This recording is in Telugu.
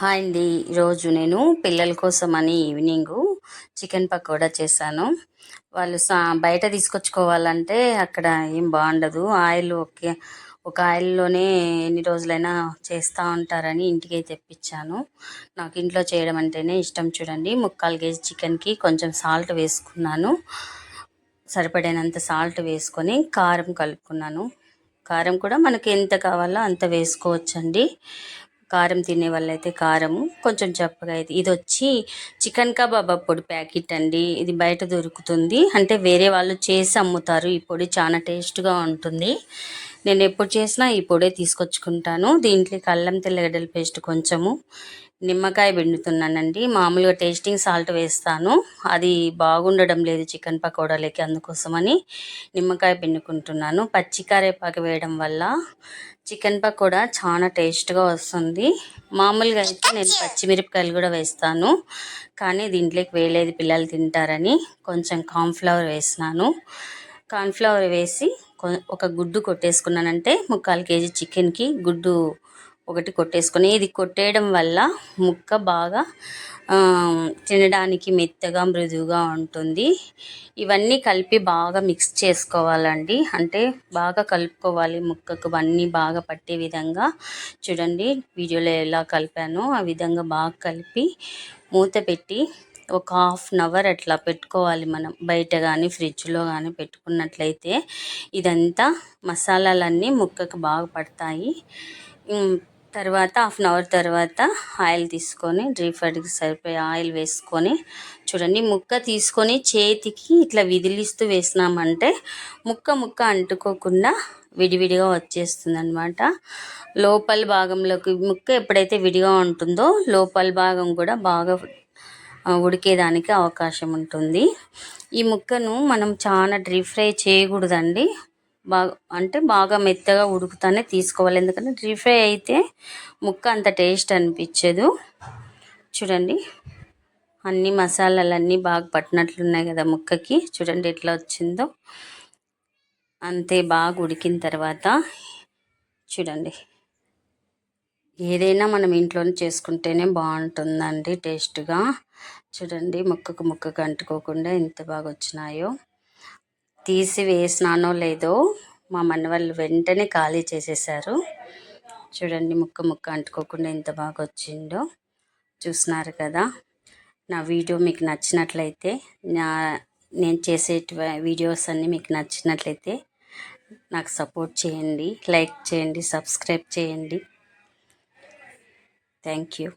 హాయ్ అండి. ఈరోజు నేను పిల్లల కోసం అని ఈవినింగ్ చికెన్ పకోడా చేశాను. వాళ్ళు సా బయట తీసుకొచ్చుకోవాలంటే అక్కడ ఏం బాగుండదు. ఆయిల్ ఒకే ఒక ఆయిల్లోనే ఎన్ని రోజులైనా చేస్తూ ఉంటారని ఇంటికి తెప్పించాను. నాకు ఇంట్లో చేయడం అంటేనే ఇష్టం చూడండి. ముక్కాలు కేజీ చికెన్కి కొంచెం సాల్ట్ వేసుకున్నాను. సరిపడేనంత సాల్ట్ వేసుకొని కారం కలుపుకున్నాను. కారం కూడా మనకి ఎంత కావాలో అంత వేసుకోవచ్చండి. కారం తినే వాళ్ళైతే కారము. కొంచెం చప్పగా అయితే ఇది వచ్చి చికెన్ కబాబ్ పొడి ప్యాకెట్ అండి. ఇది బయట దొరుకుతుంది. అంటే వేరే వాళ్ళు చేసి అమ్ముతారు. ఈ పొడి చాలా టేస్ట్గా ఉంటుంది. నేను ఎప్పుడు చేసినా ఈ పొడే తీసుకొచ్చుకుంటాను దీంట్లోకి అల్లం తెల్లగడ్డల పేస్ట్ కొంచెము నిమ్మకాయ పిండుతున్నానండి. మామూలుగా టేస్టింగ్ సాల్ట్ వేస్తాను. అది బాగుండడం లేదు చికెన్ పకోడాలకి అందుకోసమని నిమ్మకాయ పిండుకుంటున్నాను. పచ్చికారేపాకు వేయడం వల్ల చికెన్ పకోడా చాలా టేస్ట్గా వస్తుంది. మామూలుగా అయితే నేను పచ్చిమిరపకాయలు కూడా వేస్తాను. కానీ దీంట్లోకి వేయలేదు. పిల్లలు తింటారని కొంచెం కార్న్ఫ్లవర్ వేసినాను. కార్న్ఫ్లవర్ వేసి ఒక గుడ్డు కొట్టేసుకున్నానంటే ముక్కాలు కేజీ చికెన్కి గుడ్డు ఒకటి కొట్టేసుకుని ఇది కొట్టేయడం వల్ల ముక్క బాగా తినడానికి మెత్తగా మృదువుగా ఉంటుంది. ఇవన్నీ కలిపి బాగా మిక్స్ చేసుకోవాలండి. అంటే బాగా కలుపుకోవాలి ముక్కకు. అన్నీ బాగా పట్టే విధంగా చూడండి వీడియోలో ఎలా కలిపానో ఆ విధంగా బాగా కలిపి మూత పెట్టి ఒక హాఫ్ అన్ అవర్ అట్లా పెట్టుకోవాలి మనం. బయట కానీ ఫ్రిడ్జ్లో కానీ పెట్టుకున్నట్లయితే ఇదంతా మసాలాలన్నీ ముక్కకు బాగా పడతాయి. తర్వాత హాఫ్ అన్ అవర్ తర్వాత ఆయిల్ తీసుకొని డీప్ సరిపోయే ఆయిల్ వేసుకొని చూడండి ముక్క తీసుకొని చేతికి ఇట్లా విదిలిస్తూ వేసినామంటే ముక్క ముక్క అంటుకోకుండా విడివిడిగా వచ్చేస్తుంది అనమాట లోపల భాగంలోకి ముక్క ఎప్పుడైతే విడిగా ఉంటుందో లోపల భాగం కూడా బాగా ఉడికేదానికి అవకాశం ఉంటుంది. ఈ ముక్కను మనం చాలా డీప్ ఫ్రై చేయకూడదండి. బాగా అంటే బాగా మెత్తగా ఉడుకుతానే తీసుకోవాలి. ఎందుకంటే డీప్ ఫ్రై అయితే ముక్క అంత టేస్ట్ అనిపించదు. చూడండి. అన్ని మసాలాలన్నీ బాగా పట్టినట్లున్నాయి కదా ముక్కకి. చూడండి ఎట్లా వచ్చిందో. అంతే బాగా ఉడికిన తర్వాత చూడండి. ఏదైనా మనం ఇంట్లోనే చేసుకుంటేనే బాగుంటుందండి టేస్ట్గా. చూడండి ముక్కకు ముక్కకు అంటుకోకుండా ఎంత బాగా వచ్చినాయో తీసి వేసినానో లేదో మా వాళ్ళు వెంటనే ఖాళీ చేసేసారు. చూడండి ముక్క ముక్క అంటుకోకుండా ఎంత బాగా వచ్చిందో చూస్తున్నారు కదా. నా వీడియో మీకు నచ్చినట్లయితే నా నేను చేసే వీడియోస్ అన్నీ మీకు నచ్చినట్లయితే నాకు సపోర్ట్ చేయండి లైక్ చేయండి సబ్స్క్రైబ్ చేయండి. Thank you.